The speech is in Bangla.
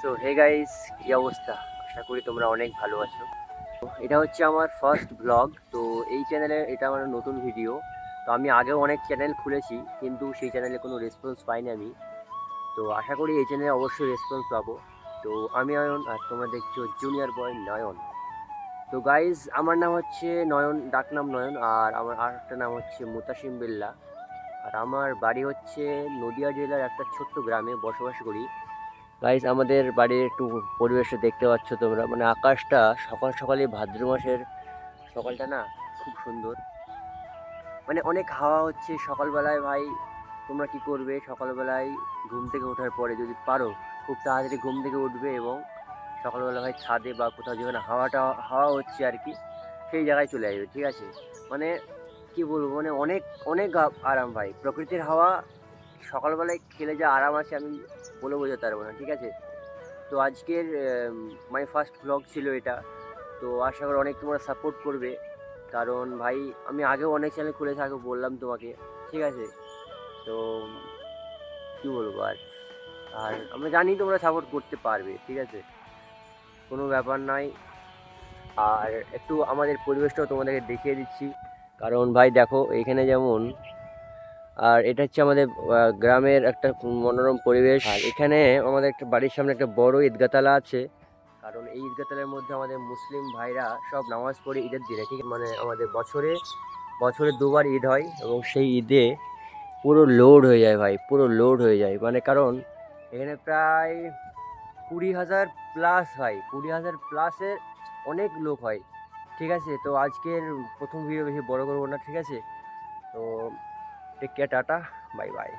সো হে গাইস কী অবস্থা? আশা করি তোমরা অনেক ভালো আছো। এটা হচ্ছে আমার ফার্স্ট ব্লগ তো এই চ্যানেলে এটা আমার নতুন ভিডিও তো আমি আগেও অনেক চ্যানেল খুলেছি, কিন্তু সেই চ্যানেলে কোনো রেসপন্স পাইনি আমি। তো আশা করি এই চ্যানেলে অবশ্যই রেসপন্স পাবো। তো আমি অয়ন আর তোমরা দেখছ জুনিয়র বয় নয়ন। তো গাইজ আমার নাম হচ্ছে নয়ন ডাকনাম নয়ন, আর আমার আর একটা নাম হচ্ছে মুতাসিম বিল্লা। আর আমার বাড়ি হচ্ছে নদিয়া জেলার একটা ছোট্ট গ্রামে বসবাস করি। গাইজ আমাদের বাড়ির একটু পরিবেশটা দেখতে পাচ্ছ তোমরা। মানে আকাশটা সকাল সকালে ভাদ্র মাসের সকালটা না খুব সুন্দর। মানে অনেক হাওয়া হচ্ছে সকালবেলায় ভাই। তোমরা কি করবে? সকালবেলায় ঘুম থেকে ওঠার পরে যদি পারো, খুব তাড়াতাড়ি ঘুম থেকে উঠবে এবং সকালবেলা ভাই ছাদে বা কোথাও যেখানে হাওয়াটা, হাওয়া হচ্ছে আর কি, সেই জায়গায় চলে আসবে, ঠিক আছে? মানে কি বলব? মানে অনেক অনেক আরাম ভাই। প্রকৃতির হাওয়া সকালবেলায় খেলে যা আরাম আছে আমি বলে বোঝাতে পারব না, ঠিক আছে? তো আজকের মাই ফার্স্ট ব্লগ ছিল এটা। তো আশা করি অনেক তোমরা সাপোর্ট করবে। কারণ ভাই, আমি আগেও অনেক চ্যানেল খুলে থাকব বললাম তোমাকে, ঠিক আছে? তো কী বলব আর? আর আমরা জানি তোমরা সাপোর্ট করতে পারবে, ঠিক আছে? কোনো ব্যাপার নয় আর একটু আমাদের পরিবেশটাও তোমাদেরকে দেখিয়ে দিচ্ছি। কারণ ভাই দেখো, এখানে যেমন আর এটা হচ্ছে আমাদের গ্রামের একটা মনোরম পরিবেশ। আর এখানে আমাদের একটা বাড়ির সামনে একটা বড় ঈদগাতালা আছে। কারণ এই ঈদগাতালার মধ্যে আমাদের মুসলিম ভাইরা সব নামাজ পড়ে ঈদের দিনে ঠিক মানে আমাদের বছরে বছরে দুবার ঈদ হয় এবং সেই ঈদে পুরো লোড হয়ে যায় ভাই পুরো লোড হয়ে যায়। মানে কারণ এখানে প্রায় কুড়ি হাজার প্লাস হয় কুড়ি হাজার প্লাসের অনেক লোক হয় ঠিক আছে? তো আজকের প্রথম ভিডিও বেশি বড় করব না ঠিক আছে? তো take care tata bye bye